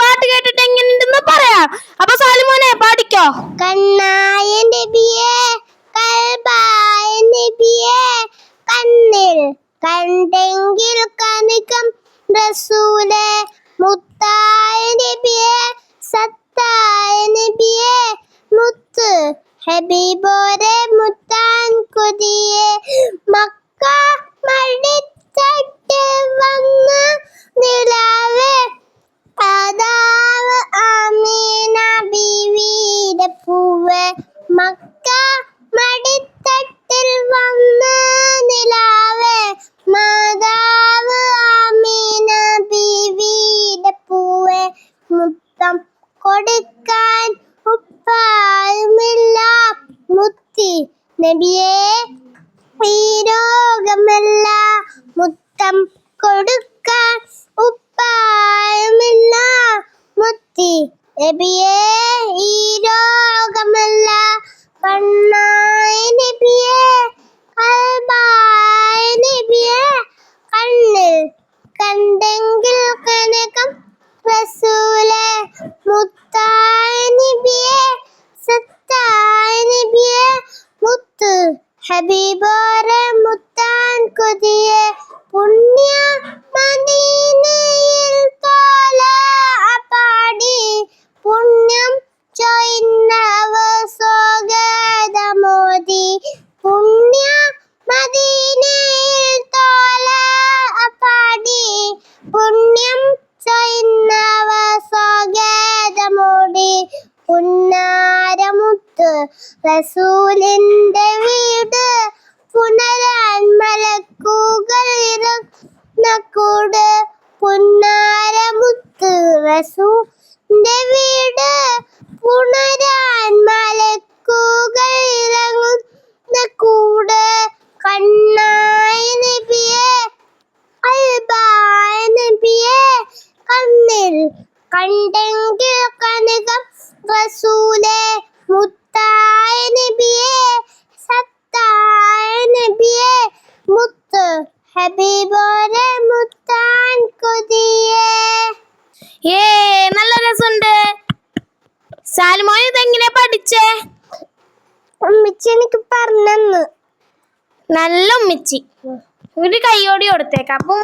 പാട്ട് കേട്ടിട്ട് എങ്ങനെയുണ്ടെന്ന് പറയാം. അപ്പൊ സാലിമോനെ പാടിക്കോ. കണ്ണായ നബിയെ കൽബായ നബിയെ കണ്ണിൽ കണ്ടെങ്കിൽ കനികം റസൂലെ മുത്തായ നബിയെ സത്തായ നബിയേ ഈ രോഗമല്ല മുത്തം കൊടുക്കാൻ ഉപ്പായമില്ല മുത്തി നബിയേ நபி போர முத்தான் கொதிய புண்ண റസൂലിന്റെ വീട് പുനരാൻ മലക്കുകൾ ഇറങ്ങ കൂട് പുന്നാരമുത്ത് റസൂലിന്റെ വീട് പുണരാൻ മലക്കുകൾ ഇറങ്ങുന്ന കൂട് കണ്ണായ നബിയെ അൽബായ നബിയെ കണ്ണിൽ കണ്ടെങ്കിൽ കനകം റസൂലെ സാലിമോൻ ഇതെങ്ങനെ പഠിച്ചേ? ഉമ്മിച്ചി എനിക്ക് പറഞ്ഞു നല്ല ഉമ്മിച്ചി. ഒരു കൈയോടി കൊടുത്തേക്കാം. അപ്പം